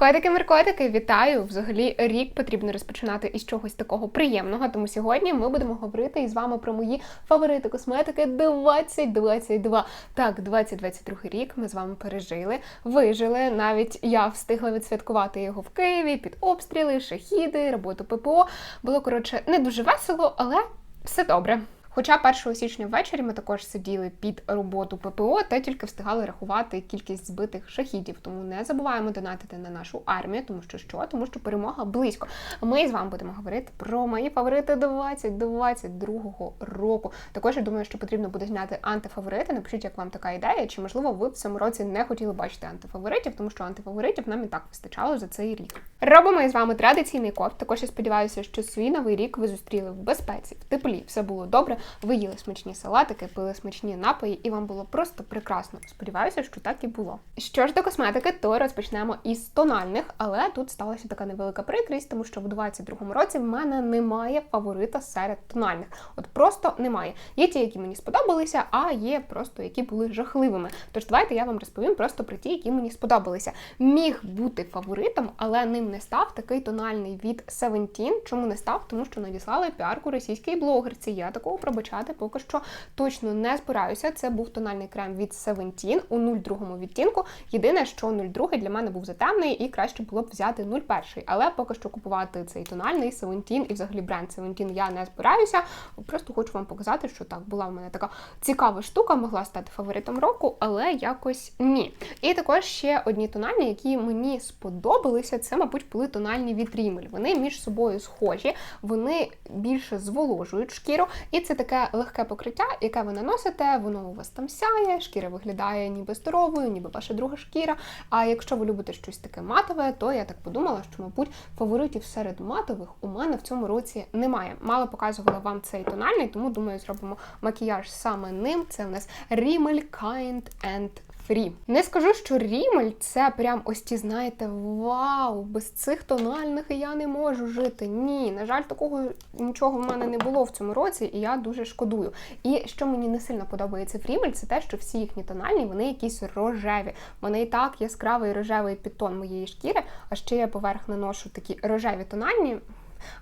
Котики меркотики вітаю! Взагалі рік потрібно розпочинати із чогось такого приємного. Тому сьогодні ми будемо говорити із вами про мої фаворити косметики 2022. Так, 2022 рік ми з вами пережили, вижили. Навіть я встигла відсвяткувати його в Києві під обстріли, шахіди, роботу ППО. Було коротше не дуже весело, але все добре. Хоча 1 січня ввечері ми також сиділи під роботу ППО та тільки встигали рахувати кількість збитих шахідів. Тому не забуваємо донатити на нашу армію, тому що що? Тому що перемога близько. Ми з вами будемо говорити про мої фаворити 2022 року. Також я думаю, що потрібно буде зняти антифаворити. Напишіть, як вам така ідея, чи можливо ви в цьому році не хотіли бачити антифаворитів, тому що антифаворитів нам і так вистачало за цей рік. Робимо із вами традиційний коп. Також я сподіваюся, що свій новий рік ви зустріли в безпеці, в теплі, все було добре. Ви їли смачні салатики, пили смачні напої, і вам було просто прекрасно. Сподіваюся, що так і було. Що ж до косметики, то розпочнемо із тональних, але тут сталася така невелика прикрість, тому що в 22-му році в мене немає фаворита серед тональних. От просто немає. Є ті, які мені сподобалися, а є просто які були жахливими. Тож давайте я вам розповім просто про ті, які мені сподобалися. Міг бути фаворитом, але ним не став такий тональний від Seventeen. Чому не став? Тому що надіслали піарку російській блогерці. Я такого пробачати поки що точно не збираюся. Це був тональний крем від Seventeen у 02 відтінку. Єдине, що 02 для мене був затемний і краще було б взяти 01. Але поки що купувати цей тональний Seventeen і взагалі бренд Seventeen я не збираюся. Просто хочу вам показати, що так була в мене така цікава штука, могла стати фаворитом року, але якось ні. І також ще одні тональні, які мені сподобалися, це, мабуть, були тональні від Rimmel. Вони між собою схожі, вони більше зволожують шкіру, і це таке легке покриття, яке ви наносите, воно у вас там сяє, шкіра виглядає ніби здоровою, ніби ваша друга шкіра. А якщо ви любите щось таке матове, то я так подумала, що, мабуть, фаворитів серед матових у мене в цьому році немає. Мало показувала вам цей тональний, тому думаю, зробимо макіяж саме ним. Це в нас Rimmel Kind and Free. Не скажу, що Рімель це прям ось ті, знаєте, вау, без цих тональних я не можу жити. Ні, на жаль, такого нічого в мене не було в цьому році, і я дуже шкодую. І що мені не сильно подобається в Рімель, це те, що всі їхні тональні, вони якісь рожеві. Вони і так яскравий рожевий підтон моєї шкіри, а ще я поверх наношу такі рожеві тональні.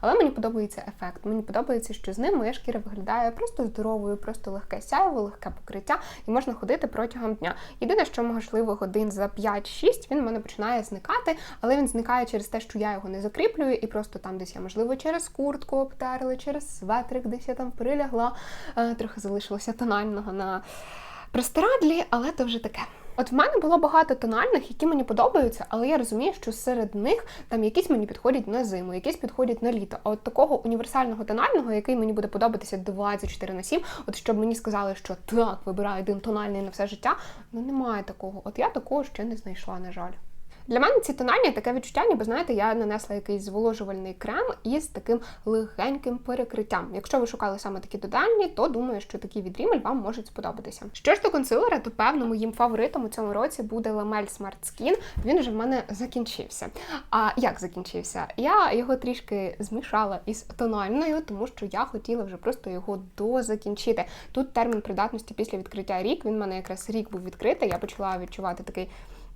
Але мені подобається ефект. Мені подобається, що з ним моя шкіра виглядає просто здоровою, просто легке сяйво, легке покриття, і можна ходити протягом дня. Єдине, що можливо годин за 5-6 він в мене починає зникати, але він зникає через те, що я його не закріплюю, і просто там десь я, можливо, через куртку обтерли, через светрик, десь я там прилягла, е, трохи залишилося тонального на простирадлі, але то вже таке. От в мене було багато тональних, які мені подобаються, але я розумію, що серед них там якісь мені підходять на зиму, якісь підходять на літо. А от такого універсального тонального, який мені буде подобатися 24 на 7, от щоб мені сказали, що так, вибираю один тональний на все життя, ну немає такого. От я такого ще не знайшла, на жаль. Для мене ці тональні таке відчуття, ніби знаєте, я нанесла якийсь зволожувальний крем із таким легеньким перекриттям. Якщо ви шукали саме такі тональні, то думаю, що такі від Rimmel вам можуть сподобатися. Що ж до консилера, то певно моїм фаворитом у цьому році буде Lamel Smart Skin. Він вже в мене закінчився. А як закінчився? Я його трішки змішала із тональною, тому що я хотіла вже просто його дозакінчити. Тут термін придатності після відкриття рік. Він в мене якраз рік був відкритий. Я почала відчувати такий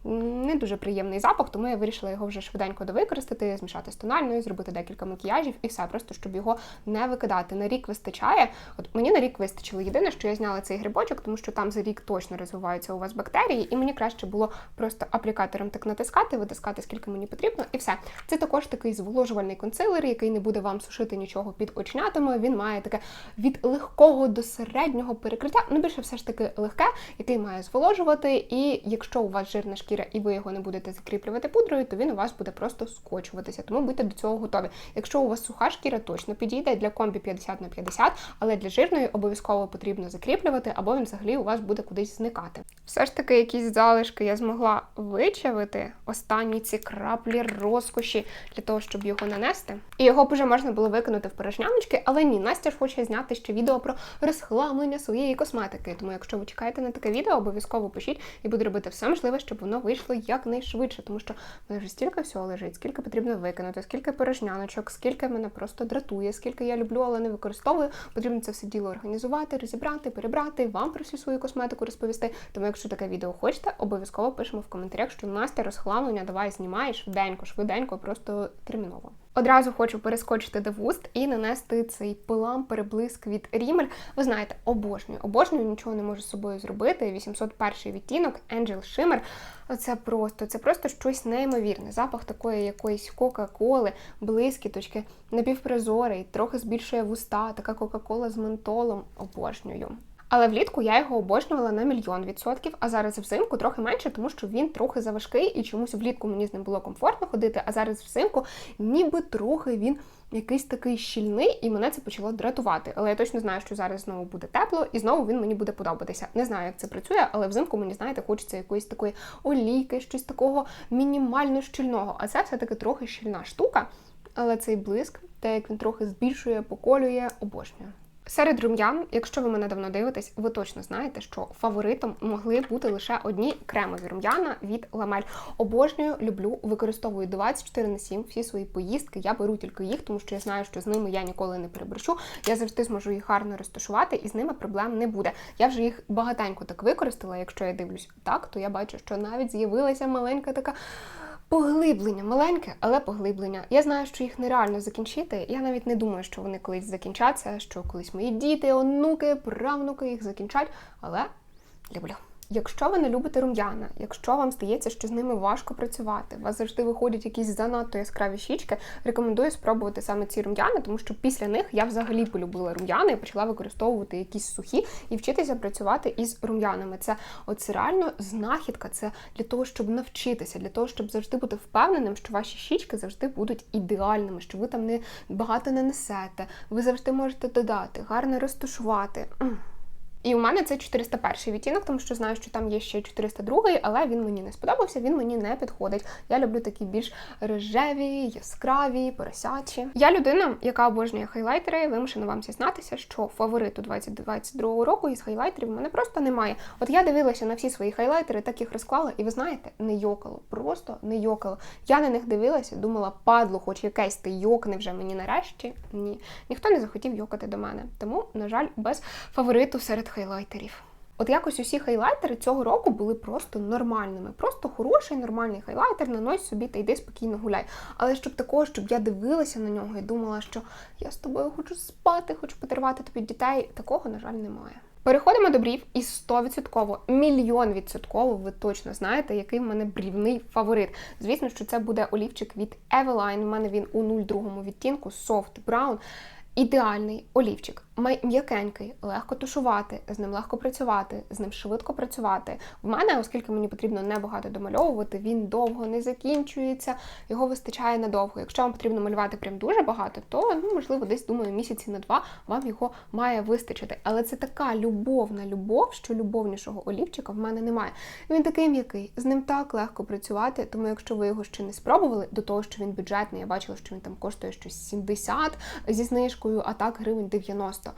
не дуже приємний запах, тому я вирішила його вже швиденько довикористати, змішати з тональною, зробити декілька макіяжів і все, просто щоб його не викидати. На рік вистачає. От мені на рік вистачило. Єдине, що я зняла цей грибочок, тому що там за рік точно розвиваються у вас бактерії, і мені краще було просто аплікатором так натискати, витискати, скільки мені потрібно, і все. Це також такий зволожувальний консилер, який не буде вам сушити нічого під очнятами. Він має таке від легкого до середнього перекриття. Ну більше все ж таки легке, який має зволожувати. І якщо у вас жирна шкіра, шкіра, і ви його не будете закріплювати пудрою, то він у вас буде просто скочуватися. Тому будьте до цього готові. Якщо у вас суха шкіра, точно підійде для комбі 50 на 50, але для жирної обов'язково потрібно закріплювати, або він взагалі у вас буде кудись зникати. Все ж таки, якісь залишки я змогла вичавити останні ці краплі розкоші для того, щоб його нанести. І його б вже можна було викинути в порожняночки, але ні, Настя ж хоче зняти ще відео про розхламлення своєї косметики. Тому, якщо ви чекаєте на таке відео, обов'язково пишіть і буду робити все можливе, щоб воно вийшло якнайшвидше, тому що в мене вже стільки всього лежить, скільки потрібно викинути, скільки порожняночок, скільки мене просто дратує, скільки я люблю, але не використовую. Потрібно це все діло організувати, розібрати, перебрати, вам про всю свою косметику розповісти. Тому, якщо таке відео хочете, обов'язково пишемо в коментарях, що Настя розхламлення давай знімаєш швиденько, швиденько, просто терміново. Одразу хочу перескочити до вуст і нанести цей пилам переблиск від Rimmel. Ви знаєте, обожнюю, обожнюю, нічого не можу з собою зробити. 801 відтінок Angel Shimmer. Це просто, це просто щось неймовірне. Запах такої якоїсь Кока-Коли, блискіточки, напівпрозорий, трохи збільшує вуста, така Кока-Кола з ментолом. Обожнюю. Але влітку я його обожнювала на мільйон відсотків, а зараз взимку трохи менше, тому що він трохи заважкий і чомусь влітку мені з ним було комфортно ходити, а зараз взимку ніби трохи він якийсь такий щільний, і мене це почало дратувати. Але я точно знаю, що зараз знову буде тепло, і знову він мені буде подобатися. Не знаю, як це працює, але взимку мені, знаєте, хочеться якоїсь такої олійки, щось такого мінімально щільного. А це все-таки трохи щільна штука. Але цей блиск, те, як він трохи збільшує, поколює, обожнюю. Серед рум'ян, якщо ви мене давно дивитесь, ви точно знаєте, що фаворитом могли бути лише одні кремові рум'яна від ламель. Обожнюю, люблю, використовую 24 на 7 всі свої поїздки. Я беру тільки їх, тому що я знаю, що з ними я ніколи не переборщу. Я завжди зможу їх гарно розташувати, і з ними проблем не буде. Я вже їх багатенько так використала. Якщо я дивлюсь так, то я бачу, що навіть з'явилася маленька така. Поглиблення маленьке, але поглиблення. Я знаю, що їх нереально закінчити. Я навіть не думаю, що вони колись закінчаться, що колись мої діти, онуки, правнуки їх закінчать, але люблю. Якщо ви не любите рум'яна, якщо вам здається, що з ними важко працювати, у вас завжди виходять якісь занадто яскраві щічки, рекомендую спробувати саме ці рум'яни, тому що після них я взагалі полюбила рум'яни і почала використовувати якісь сухі і вчитися працювати із рум'янами. Це от реально знахідка, це для того, щоб навчитися, для того, щоб завжди бути впевненим, що ваші щічки завжди будуть ідеальними, що ви там не багато не несете, ви завжди можете додати, гарно розташувати. І у мене це 401 відтінок, тому що знаю, що там є ще 402, але він мені не сподобався, він мені не підходить. Я люблю такі більш рожеві, яскраві, поросячі. Я людина, яка обожнює хайлайтери, вимушена вам зізнатися, що фавориту 2022 року із хайлайтерів в мене просто немає. От я дивилася на всі свої хайлайтери, так їх розклала, і ви знаєте, не йокало, просто не йокало. Я на них дивилася, думала, падло, хоч якесь ти йокне вже мені нарешті. Ні, ніхто не захотів йокати до мене. Тому, на жаль, без фавориту серед хайлайтерів. От якось усі хайлайтери цього року були просто нормальними. Просто хороший, нормальний хайлайтер, нанось собі та йди спокійно гуляй. Але щоб такого, щоб я дивилася на нього і думала, що я з тобою хочу спати, хочу потервати тобі дітей, такого, на жаль, немає. Переходимо до брів і 100%, мільйон відсотково, ви точно знаєте, який в мене брівний фаворит. Звісно, що це буде олівчик від Eveline. У мене він у 02 відтінку Soft Brown. Ідеальний олівчик, м'якенький, легко тушувати, з ним легко працювати, з ним швидко працювати. В мене, оскільки мені потрібно небагато домальовувати, він довго не закінчується, його вистачає надовго. Якщо вам потрібно малювати прям дуже багато, то ну можливо десь думаю місяці на два вам його має вистачити. Але це така любовна любов, що любовнішого олівчика в мене немає. Він такий м'який, з ним так легко працювати. Тому, якщо ви його ще не спробували, до того що він бюджетний, я бачила, що він там коштує щось 70 зі знижкою, а так гривень 90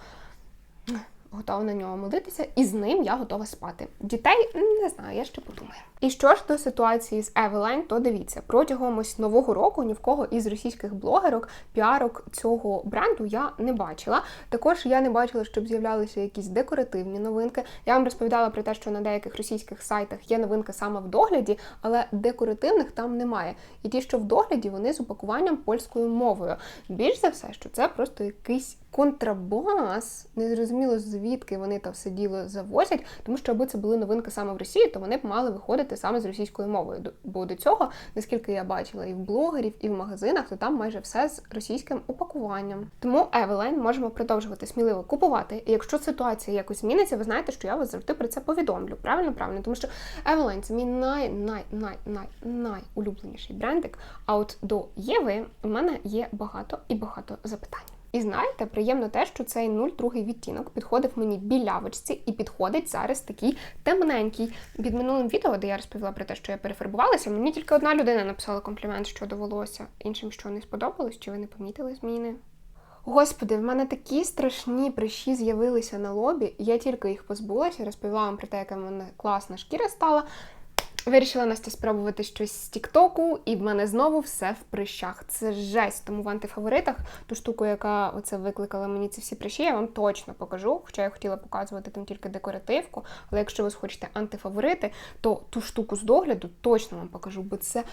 готова на нього молитися, і з ним я готова спати. Дітей не знаю, я ще подумаю. І що ж до ситуації з Евелайн, то дивіться, протягом ось нового року ні в кого із російських блогерок, піарок цього бренду я не бачила. Також я не бачила, щоб з'являлися якісь декоративні новинки. Я вам розповідала про те, що на деяких російських сайтах є новинки саме в догляді, але декоративних там немає. І ті, що в догляді, вони з упакуванням польською мовою. Більш за все, що це просто якийсь контрабас, незрозуміло звідки вони то все діло завозять, тому що аби це були новинки саме в Росії, то вони б мали виходити саме з російською мовою. Бо до цього, наскільки я бачила, і в блогерів, і в магазинах, то там майже все з російським упакуванням. Тому Евелайн можемо продовжувати сміливо купувати. І якщо ситуація якось зміниться, ви знаєте, що я вас завжди про це повідомлю. Правильно, правильно, тому що Евелайн це мій най-най-най-най найулюбленіший брендик. А от до Єви у мене є багато і багато запитань. І знаєте, приємно те, що цей 02 відтінок підходив мені білявочці і підходить зараз такий темненький. Під минулим відео, де я розповіла про те, що я перефарбувалася, мені тільки одна людина написала комплімент щодо волосся. Іншим що не сподобалось, чи ви не помітили зміни? Господи, в мене такі страшні прищі з'явилися на лобі, я тільки їх позбулася, розповіла вам про те, яка в мене класна шкіра стала. Вирішила Настя спробувати щось з Тіктоку, і в мене знову все в прищах. Це жесть. Тому в антифаворитах ту штуку, яка оце викликала мені ці всі прищі, я вам точно покажу. Хоча я хотіла показувати там тільки декоративку. Але якщо ви хочете антифаворити, то ту штуку з догляду точно вам покажу, бо це.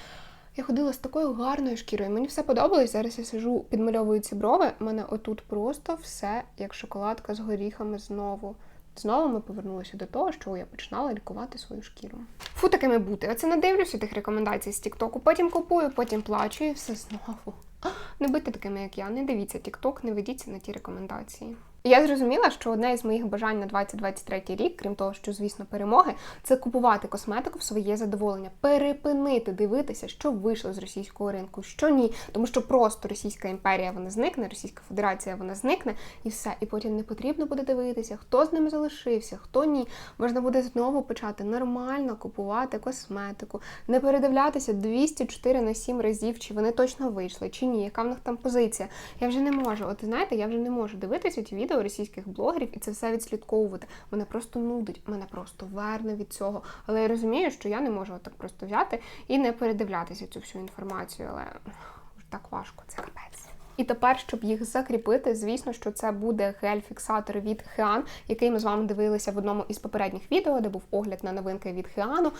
Я ходила з такою гарною шкірою. Мені все подобалось. Зараз я сижу, підмальовую ці брови. У мене отут просто все як шоколадка з горіхами знову. Знову ми повернулися до того, що я починала лікувати свою шкіру. Фу, такими бути. Оце надивлюся тих рекомендацій з Тіктоку. Потім купую, потім плачу і все знову. Не будьте такими, як я. Не дивіться Тікток, не ведіться на ті рекомендації. Я зрозуміла, що одне із моїх бажань на 2023 рік, крім того, що, звісно, перемоги, це купувати косметику в своє задоволення, перепинити дивитися, що вийшло з російського ринку, що ні, тому що просто Російська імперія вона зникне, Російська Федерація вона зникне, і все. І потім не потрібно буде дивитися, хто з ними залишився, хто ні. Можна буде знову почати нормально купувати косметику, не передивлятися 204 на 7 разів, чи вони точно вийшли, чи ні, яка в них там позиція. Я вже не можу. От знаєте, я вже не можу дивитися ті відео російських блогерів і це все відслідковувати. Мене просто нудить, мене просто верне від цього. Але я розумію, що я не можу так просто взяти і не передивлятися цю всю інформацію, але так важко, це капець. І тепер, щоб їх закріпити, звісно, що це буде гель-фіксатор від Хеан, який ми з вами дивилися в одному із попередніх відео, де був огляд на новинки від Хеану.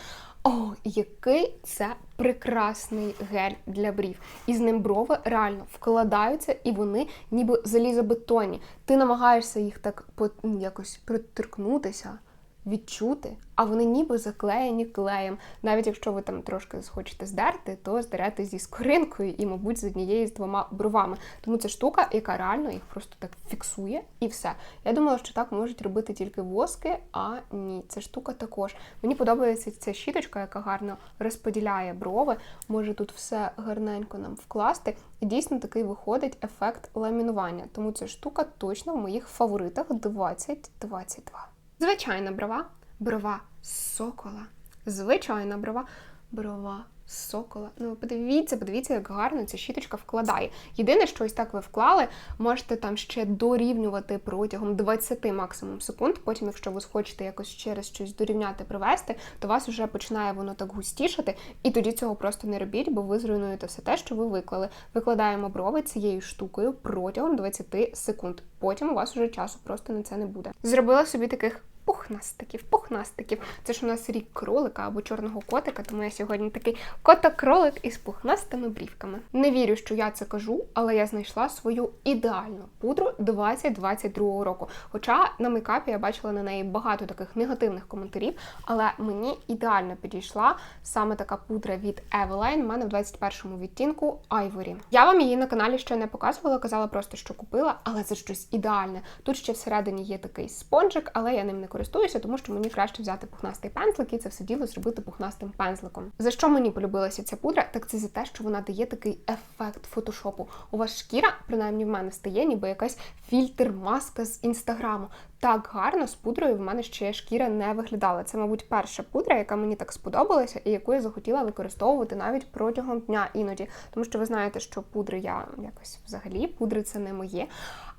О, який це прекрасний гель для брів. І з ним брови реально вкладаються, і вони ніби залізобетонні. Ти намагаєшся їх так якось приторкнутися відчути, а вони ніби заклеєні клеєм. Навіть якщо ви там трошки схочете здерти, то здерете зі скоринкою і, мабуть, з однією з двома бровами. Тому це штука, яка реально їх просто так фіксує і все. Я думала, що так можуть робити тільки воски, а ні, це штука також. Мені подобається ця щіточка, яка гарно розподіляє брови. Може тут все гарненько нам вкласти. І дійсно такий виходить ефект ламінування. Тому ця штука точно в моїх фаворитах 2022. Звичайна брова, брова сокола. Звичайна брова, брова сокола. Ну, подивіться, подивіться, як гарно ця щіточка вкладає. Єдине, що ось так ви вклали, можете там ще дорівнювати протягом 20 максимум секунд. Потім, якщо ви схочете якось через щось дорівняти, привести, то вас вже починає воно так густішати, і тоді цього просто не робіть, бо ви зруйнуєте все те, що ви виклали. Викладаємо брови цією штукою протягом 20 секунд. Потім у вас вже часу просто на це не буде. Зробила собі таких пухнастиків, пухнастиків. Це ж у нас рік кролика або чорного котика, тому я сьогодні такий коток-кролик із пухнастими брівками. Не вірю, що я це кажу, але я знайшла свою ідеальну пудру 2022 року. Хоча на мейкапі я бачила на неї багато таких негативних коментарів, але мені ідеально підійшла саме така пудра від Eveline, У мене в 21-му відтінку Ivory. Я вам її на каналі ще не показувала, казала просто, що купила, але це щось ідеальне. Тут ще всередині є такий спонжик, але я ним не користуюся, тому що мені краще взяти пухнастий пензлик і це все діло зробити пухнастим пензликом. За що мені полюбилася ця пудра? Так це за те, що вона дає такий ефект фотошопу. У вас шкіра, принаймні в мене стає, ніби якась фільтр-маска з інстаграму. Так гарно з пудрою в мене ще шкіра не виглядала. Це, мабуть, перша пудра, яка мені так сподобалася, і яку я захотіла використовувати навіть протягом дня іноді. Тому що ви знаєте, що пудри я якось взагалі, пудри це не моє.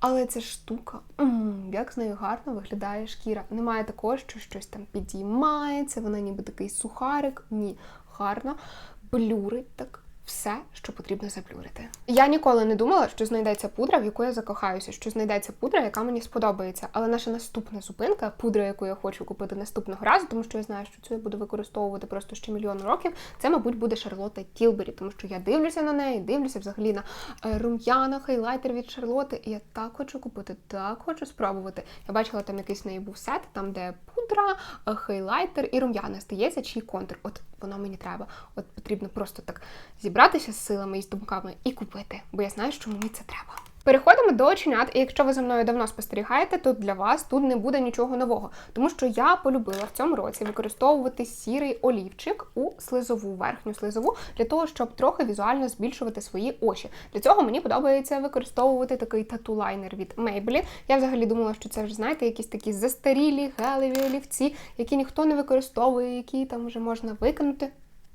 Але ця штука, м -м, як з нею гарно виглядає шкіра. Немає такого, що щось там підіймається, вона ніби такий сухарик. Ні, гарно, блюрить так все, що потрібно заблюрити. Я ніколи не думала, що знайдеться пудра, в яку я закохаюся, що знайдеться пудра, яка мені сподобається. Але наша наступна зупинка, пудра, яку я хочу купити наступного разу, тому що я знаю, що цю я буду використовувати просто ще мільйон років. Це, мабуть, буде Шарлотта Тілбері, тому що я дивлюся на неї, дивлюся взагалі на е, рум'яна, хайлайтер від Шарлоти. І я так хочу купити, так хочу спробувати. Я бачила там якийсь неї був сет, там де пудра, е, хайлайтер і рум'яна. Здається, чий контур. От воно мені треба. От потрібно просто так зібратися з силами і з думками і купити, бо я знаю, що мені це треба. Переходимо до оченят, і якщо ви за мною давно спостерігаєте, то для вас тут не буде нічого нового, тому що я полюбила в цьому році використовувати сірий олівчик у слизову верхню слизову для того, щоб трохи візуально збільшувати свої очі. Для цього мені подобається використовувати такий тату-лайнер від Maybelline. Я взагалі думала, що це вже знаєте, якісь такі застарілі гелеві олівці, які ніхто не використовує, які там вже можна викинути.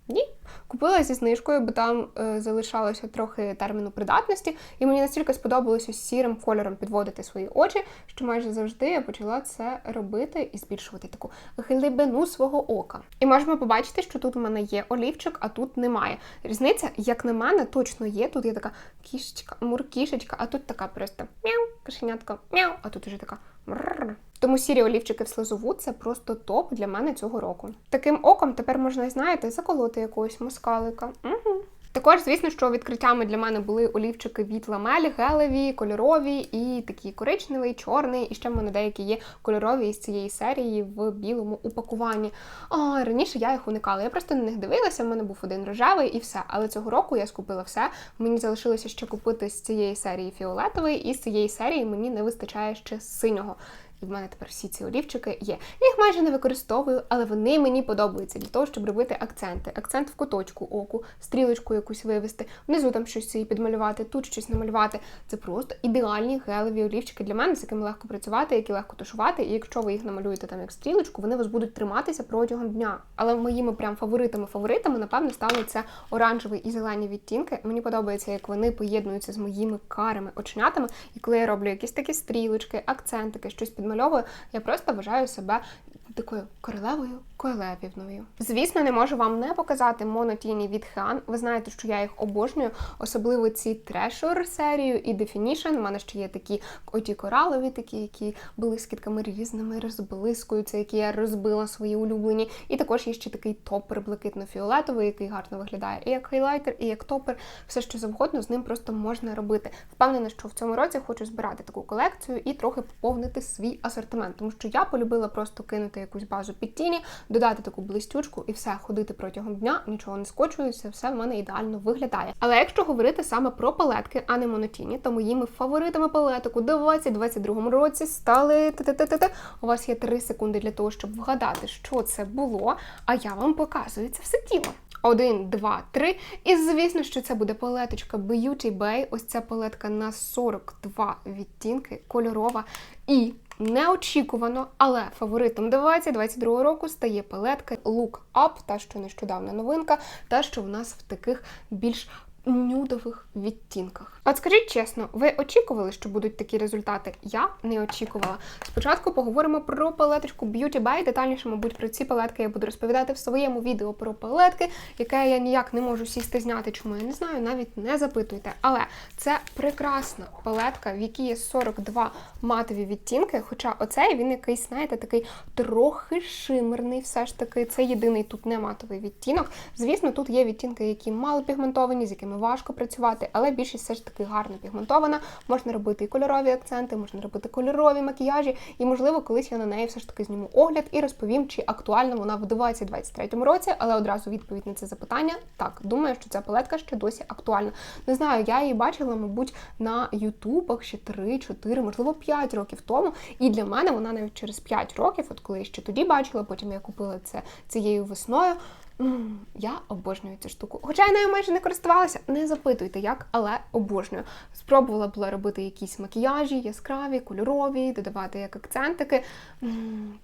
Ні. Купила зі знижкою, бо там е, залишалося трохи терміну придатності, і мені настільки сподобалося сірим кольором підводити свої очі, що майже завжди я почала це робити і збільшувати таку глибину свого ока. І можемо побачити, що тут у мене є олівчик, а тут немає. Різниця, як на мене, точно є. Тут є така кішечка, муркішечка, а тут така просто мяу, кошенятка, мяу, а тут уже така. мрррр. Тому сірі олівчики в слизову це просто топ для мене цього року. Таким оком тепер можна, знаєте, заколоти якогось москалика. Угу. Також, звісно, що відкриттями для мене були олівчики від ламель, гелеві, кольорові і такі коричневий, чорний. І ще в мене деякі є кольорові із цієї серії в білому упакуванні. А, раніше я їх уникала. Я просто на них дивилася. В мене був один рожевий і все. Але цього року я скупила все. Мені залишилося ще купити з цієї серії фіолетовий, і з цієї серії мені не вистачає ще синього. І в мене тепер всі ці олівчики є. Я їх майже не використовую, але вони мені подобаються для того, щоб робити акценти. Акцент в куточку оку, стрілочку якусь вивести, внизу там щось собі підмалювати, тут щось намалювати. Це просто ідеальні гелеві олівчики для мене, з якими легко працювати, які легко тушувати. І якщо ви їх намалюєте там як стрілочку, вони вас будуть триматися протягом дня. Але моїми прям фаворитами-фаворитами, напевно, стали це оранжевий і зелені відтінки. Мені подобається, як вони поєднуються з моїми карими оченятами. І коли я роблю якісь такі стрілочки, акцентики, щось підмальовую, я просто вважаю себе такою королевою коелепівною. Звісно, не можу вам не показати монотіні від Хан. Ви знаєте, що я їх обожнюю, особливо ці Treasure серію і Definition. У мене ще є такі оті коралові, такі, які блискітками різними розблискуються, які я розбила свої улюблені. І також є ще такий топер блакитно-фіолетовий, який гарно виглядає і як хайлайтер, і як топер. Все що завгодно з ним просто можна робити. Впевнена, що в цьому році хочу збирати таку колекцію і трохи поповнити свій асортимент, тому що я полюбила просто кинути якусь базу під тіні, додати таку блистючку і все ходити протягом дня, нічого не скочується, все в мене ідеально виглядає. Але якщо говорити саме про палетки, а не монотіні, то моїми фаворитами палеток у 2022 році стали та-та-та-та-та. У вас є 3 секунди для того, щоб вгадати, що це було. А я вам показую це все тіло. Один, два, три. І звісно, що це буде палеточка Beauty Bay. Ось ця палетка на 42 відтінки, кольорова і неочікувано, але фаворитом 2022 року стає палетка Look Up, та що нещодавна новинка, та що в нас в таких більш нюдових відтінках. От скажіть чесно, ви очікували, що будуть такі результати? Я не очікувала. Спочатку поговоримо про палеточку Beauty By. Детальніше, мабуть, про ці палетки я буду розповідати в своєму відео про палетки, яке я ніяк не можу сісти зняти, чому я не знаю, навіть не запитуйте. Але це прекрасна палетка, в якій є 42 матові відтінки. Хоча оцей він якийсь, знаєте, такий трохи шимерний, все ж таки. Це єдиний тут не матовий відтінок. Звісно, тут є відтінки, які мало пігментовані, з якими важко працювати, але більшість все ж таки гарно пігментована. Можна робити і кольорові акценти, можна робити кольорові макіяжі, і, можливо, колись я на неї все ж таки зніму огляд і розповім, чи актуальна вона в 2023 році, але одразу відповідь на це запитання. Так, думаю, що ця палетка ще досі актуальна. Не знаю, я її бачила, мабуть, на ютубах ще 3-4, можливо, 5 років тому. І для мене вона навіть через 5 років, от коли я ще тоді бачила, потім я купила це цією весною. Я обожнюю цю штуку. Хоча я нею майже не користувалася, не запитуйте як, але обожнюю. Спробувала була робити якісь макіяжі, яскраві, кольорові, додавати як акцентики.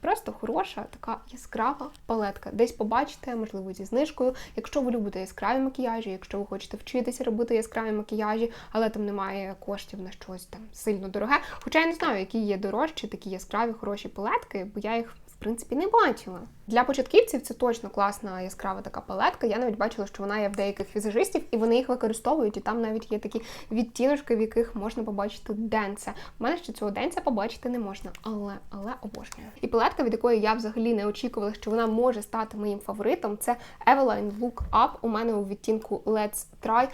Просто хороша, така яскрава палетка. Десь побачите, можливо, зі знижкою. Якщо ви любите яскраві макіяжі, якщо ви хочете вчитися робити яскраві макіяжі, але там немає коштів на щось там сильно дороге. Хоча я не знаю, які є дорожчі, такі яскраві, хороші палетки, бо я їх принципі не бачила. Для початківців це точно класна яскрава така палетка. Я навіть бачила, що вона є в деяких візажистів, і вони їх використовують. І там навіть є такі відтіночки, в яких можна побачити денце. У мене ще цього денця побачити не можна, але але обожнюю. І палетка, від якої я взагалі не очікувала, що вона може стати моїм фаворитом, це Eveline Look Up. У мене у відтінку Let's Try.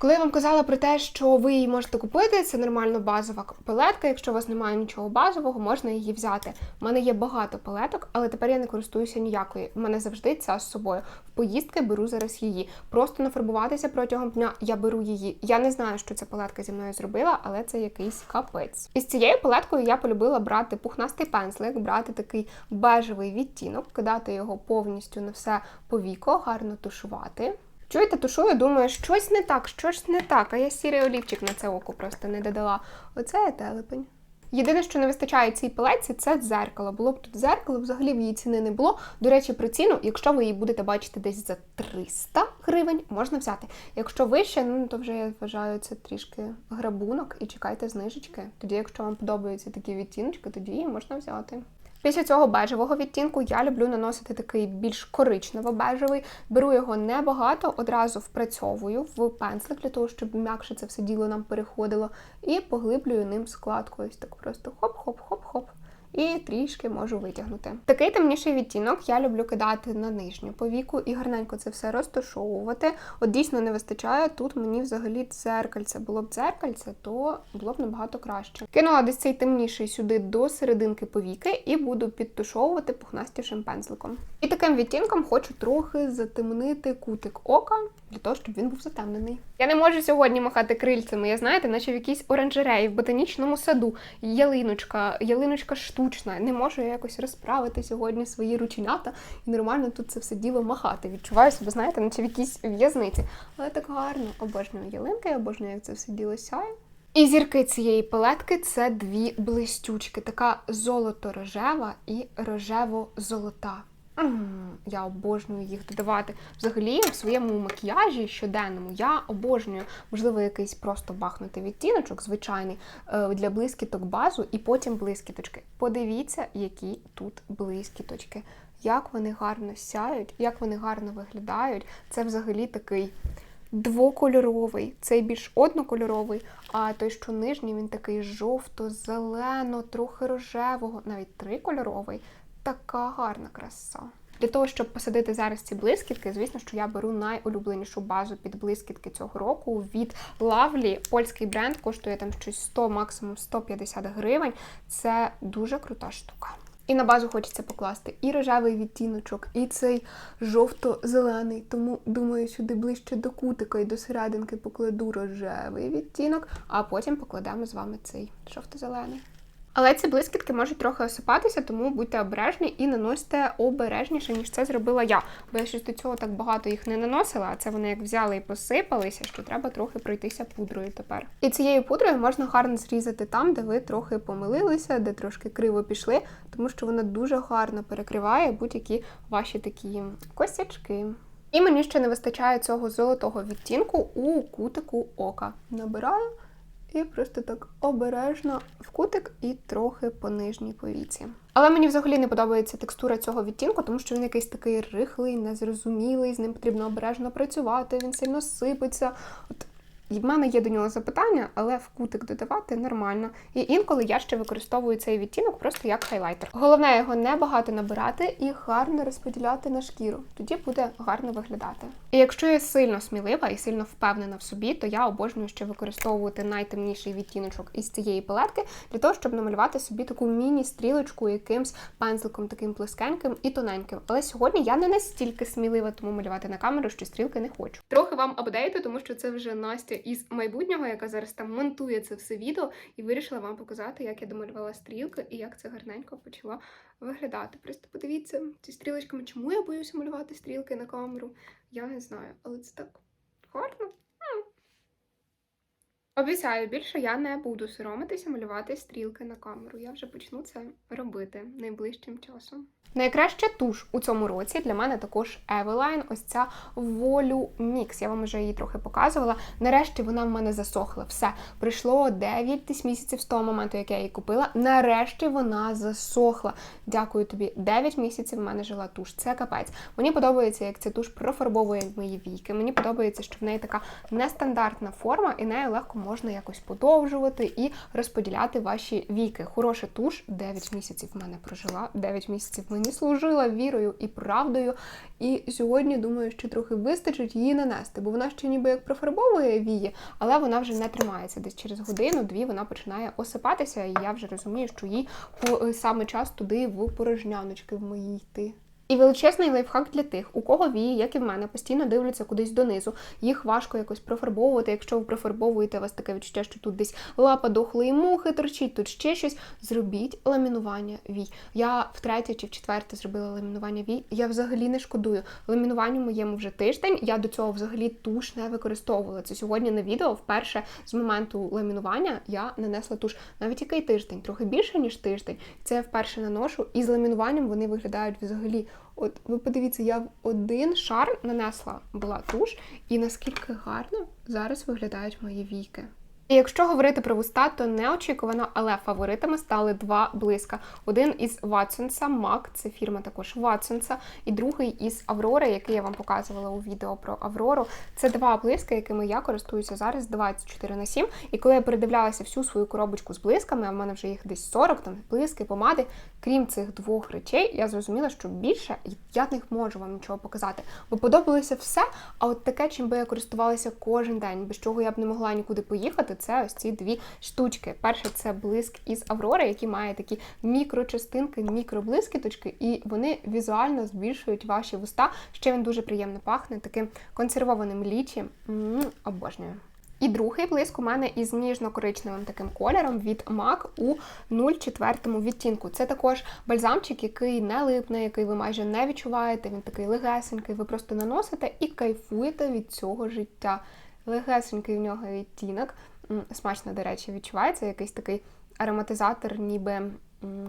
Коли я вам казала про те, що ви її можете купити, це нормально базова палетка. Якщо у вас немає нічого базового, можна її взяти. У мене є багато палеток, але тепер я не користуюся ніякої. У мене завжди ця з собою. В поїздки беру зараз її. Просто нафарбуватися протягом дня я беру її. Я не знаю, що ця палетка зі мною зробила, але це якийсь капець. І з цією палеткою я полюбила брати пухнастий пензлик, брати такий бежевий відтінок, кидати його повністю на все повіко, гарно тушувати. Чуєте, тушую, думаю, щось не так, щось не так, а я сірий олівчик на це око просто не додала. Оце є телепень. Єдине, що не вистачає цій палеці, це дзеркало. Було б тут дзеркало, взагалі в її ціни не було. До речі, про ціну, якщо ви її будете бачити десь за 300 гривень, можна взяти. Якщо вище, ну то вже я вважаю це трішки грабунок і чекайте знижечки. Тоді, якщо вам подобаються такі відтіночки, тоді її можна взяти. Після цього бежевого відтінку я люблю наносити такий більш коричнево-бежевий. Беру його небагато, одразу впрацьовую в пензлик для того, щоб м'якше це все діло нам переходило, і поглиблюю ним складку. Ось так просто хоп-хоп-хоп-хоп. І трішки можу витягнути. Такий темніший відтінок я люблю кидати на нижню повіку і гарненько це все розташовувати. От дійсно не вистачає. Тут мені взагалі дзеркальце. Було б дзеркальце, то було б набагато краще. Кинула десь цей темніший сюди до серединки повіки і буду підтушовувати пухнастішим пензликом. І таким відтінком хочу трохи затемнити кутик ока для того, щоб він був затемнений. Я не можу сьогодні махати крильцями. Я знаєте, наче в якійсь оранжереї в ботанічному саду. Ялиночка, ялиночка штучна. Не можу я якось розправити сьогодні свої рученята і нормально тут це все діло махати. Відчуваю себе, знаєте, наче в якійсь в'язниці. Але так гарно обожнюю ялинки, я обожнюю, як це все діло сяє. І зірки цієї палетки це дві блистючки, така золото-рожева і рожево-золота. Я обожнюю їх додавати. Взагалі, в своєму макіяжі щоденному я обожнюю, можливо, якийсь просто бахнути відтіночок, звичайний, е, для блискіток базу, і потім блискіточки. Подивіться, які тут блискіточки. Як вони гарно сяють, як вони гарно виглядають. Це взагалі такий двокольоровий, цей більш однокольоровий, а той, що нижній, він такий жовто-зелено, трохи рожевого, навіть трикольоровий. Така гарна краса. Для того, щоб посадити зараз ці блискітки, звісно, що я беру найулюбленішу базу під блискітки цього року від Lovely. Польський бренд коштує там щось 100, максимум 150 гривень. Це дуже крута штука. І на базу хочеться покласти і рожевий відтіночок, і цей жовто-зелений. Тому думаю, сюди ближче до кутика і до серединки покладу рожевий відтінок, а потім покладемо з вами цей жовто-зелений. Але ці блискітки можуть трохи осипатися, тому будьте обережні і наносьте обережніше, ніж це зробила я. Бо я щось до цього так багато їх не наносила, а це вони як взяли і посипалися, що треба трохи пройтися пудрою тепер. І цією пудрою можна гарно зрізати там, де ви трохи помилилися, де трошки криво пішли, тому що вона дуже гарно перекриває будь-які ваші такі косячки. І мені ще не вистачає цього золотого відтінку у кутику ока. Набираю. І просто так обережно в кутик і трохи по нижній повіці. Але мені взагалі не подобається текстура цього відтінку, тому що він якийсь такий рихлий, незрозумілий, з ним потрібно обережно працювати, він сильно сипеться. От в мене є до нього запитання, але в кутик додавати нормально. І інколи я ще використовую цей відтінок просто як хайлайтер. Головне його не багато набирати і гарно розподіляти на шкіру. Тоді буде гарно виглядати. І якщо я сильно смілива і сильно впевнена в собі, то я обожнюю ще використовувати найтемніший відтіночок із цієї палетки для того, щоб намалювати собі таку міні-стрілочку якимсь пензликом таким плескеньким і тоненьким. Але сьогодні я не настільки смілива, тому малювати на камеру, що стрілки не хочу. Трохи вам апдейту, тому що це вже Настя із майбутнього, яка зараз там монтує це все відео, і вирішила вам показати, як я домалювала стрілки і як це гарненько почало виглядати. Просто подивіться ці стрілочками, чому я боюся малювати стрілки на камеру. Я не знаю, але це так гарно. Обіцяю, більше я не буду соромитися малювати стрілки на камеру. Я вже почну це робити найближчим часом. Найкраща туш у цьому році для мене також Eveline, ось ця Volue Mix. Я вам вже її трохи показувала. Нарешті вона в мене засохла. Все, пройшло 9 десь місяців з того моменту, як я її купила. Нарешті вона засохла. Дякую тобі. 9 місяців в мене жила туш. Це капець. Мені подобається, як ця туш профарбовує мої віки. Мені подобається, що в неї така нестандартна форма, і нею легко можна якось подовжувати і розподіляти ваші віки. Хороша туш 9 місяців в мене прожила. 9 місяців мені служила вірою і правдою. І сьогодні думаю, що трохи вистачить її нанести, бо вона ще ніби як профарбовує вії, але вона вже не тримається. Десь через годину-дві вона починає осипатися, і я вже розумію, що їй по- саме час туди в порожняночки в мої йти. І величезний лайфхак для тих, у кого вії, як і в мене, постійно дивляться кудись донизу. Їх важко якось профарбовувати. Якщо ви профарбовуєте, у вас таке відчуття, що тут десь лапа дохлої мухи торчить, тут ще щось. Зробіть ламінування вій. Я втретє чи в четверте зробила ламінування вій. Я взагалі не шкодую. Ламінуванню моєму вже тиждень. Я до цього взагалі туш не використовувала. Це сьогодні на відео. Вперше з моменту ламінування я нанесла туш навіть який тиждень, трохи більше ніж тиждень. Це я вперше наношу, і з ламінуванням вони виглядають взагалі. От ви подивіться, я в один шар нанесла була туш, і наскільки гарно зараз виглядають мої війки. Якщо говорити про вуста, то неочікувано, але фаворитами стали два блиска. Один із Ватсонса, MAC, це фірма також Ватсонса, і другий із Аврори, який я вам показувала у відео про Аврору. Це два блиска, якими я користуюся зараз 24 на 7. І коли я передивлялася всю свою коробочку з блисками, а в мене вже їх десь 40, там блиски, помади. Крім цих двох речей, я зрозуміла, що більше я не можу вам нічого показати. Бо подобалося все. А от таке, чим би я користувалася кожен день, без чого я б не могла нікуди поїхати, це ось ці дві штучки. Перше, це блиск із Аврори, який має такі мікрочастинки, мікроблискіточки, і вони візуально збільшують ваші вуста. Ще він дуже приємно пахне таким консервованим лічі. Обожнюю. І другий блиск у мене із ніжно-коричневим таким кольором від MAC у 0,4 відтінку. Це також бальзамчик, який не липне, який ви майже не відчуваєте. Він такий легесенький, ви просто наносите і кайфуєте від цього життя. Легесенький в нього відтінок. Смачно, до речі, відчувається якийсь такий ароматизатор, ніби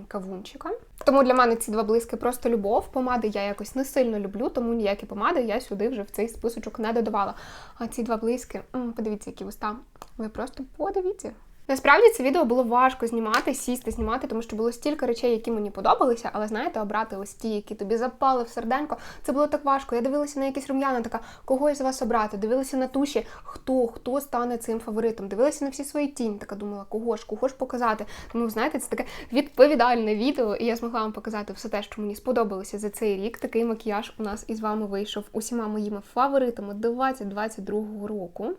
кавунчика. Тому для мене ці два блиски просто любов. Помади я якось не сильно люблю, тому ніякі помади я сюди вже в цей списочок не додавала. А ці два блиски, подивіться, які вуста. Ви просто подивіться. Насправді це відео було важко знімати, сісти, знімати, тому що було стільки речей, які мені подобалися, але знаєте, обрати ось ті, які тобі запали в серденько, це було так важко. Я дивилася на якісь рум'яна, така кого із вас обрати, дивилася на туші, хто хто стане цим фаворитом. Дивилася на всі свої тінь, така думала, кого ж, кого ж показати. Тому знаєте, це таке відповідальне відео, і я змогла вам показати все те, що мені сподобалося за цей рік. Такий макіяж у нас із вами вийшов усіма моїми фаворитами 2022 року.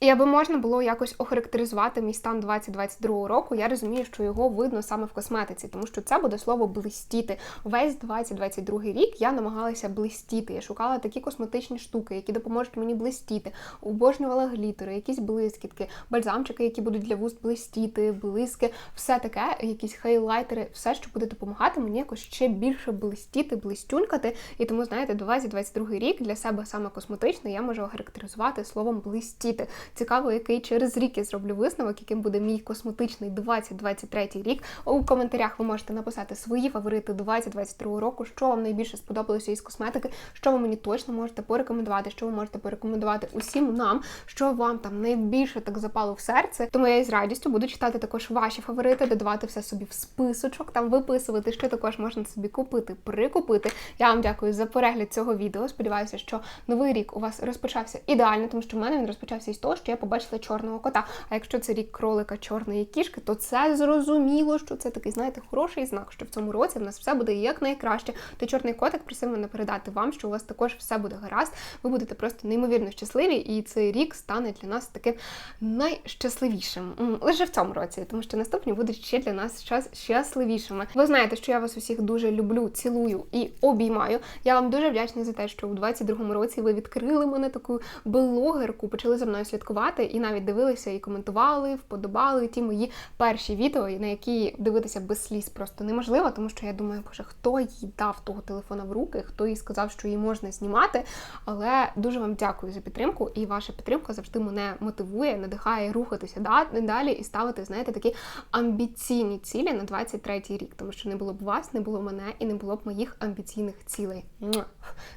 І аби можна було якось охарактеризувати мій стан 2022 року, я розумію, що його видно саме в косметиці, тому що це буде слово блистіти. Весь 2022 рік я намагалася блистіти. Я шукала такі косметичні штуки, які допоможуть мені блистіти. Обожнювала глітери, якісь блискітки, бальзамчики, які будуть для вуст блистіти, блиски, все таке, якісь хейлайтери, все, що буде допомагати мені якось ще більше блистіти, блистюнькати. І тому, знаєте, 2022 рік для себе саме косметичний я можу охарактеризувати словом блистіти. Цікаво, який через рік я зроблю висновок, яким буде мій косметичний 2023 рік. У коментарях ви можете написати свої фаворити 2022 року, що вам найбільше сподобалося із косметики, що ви мені точно можете порекомендувати, що ви можете порекомендувати усім нам, що вам там найбільше так запало в серце. Тому я із радістю буду читати також ваші фаворити, додавати все собі в списочок, там виписувати, що також можна собі купити, прикупити. Я вам дякую за перегляд цього відео. Сподіваюся, що новий рік у вас розпочався ідеально, тому що в мене він розпочався із того, що я побачила чорного кота. А якщо це рік кролика чорної кішки, то це зрозуміло, що це такий, знаєте, хороший знак, що в цьому році в нас все буде як найкраще. То чорний котик просив мене передати вам, що у вас також все буде гаразд. Ви будете просто неймовірно щасливі, і цей рік стане для нас таким найщасливішим. Лише в цьому році, тому що наступні будуть ще для нас час щасливішими. Ви знаєте, що я вас усіх дуже люблю, цілую і обіймаю. Я вам дуже вдячна за те, що у 22-му році ви відкрили мене таку блогерку, почали за мною слідкувати і навіть дивилися і коментували, вподобали ті мої перші відео, на які дивитися без сліз просто неможливо, тому що я думаю, боже, хто їй дав того телефона в руки, хто їй сказав, що її можна знімати. Але дуже вам дякую за підтримку, і ваша підтримка завжди мене мотивує, надихає рухатися далі і ставити, знаєте, такі амбіційні цілі на 23-й рік, тому що не було б вас, не було мене і не було б моїх амбіційних цілей.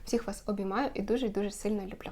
Всіх вас обіймаю і дуже дуже сильно люблю.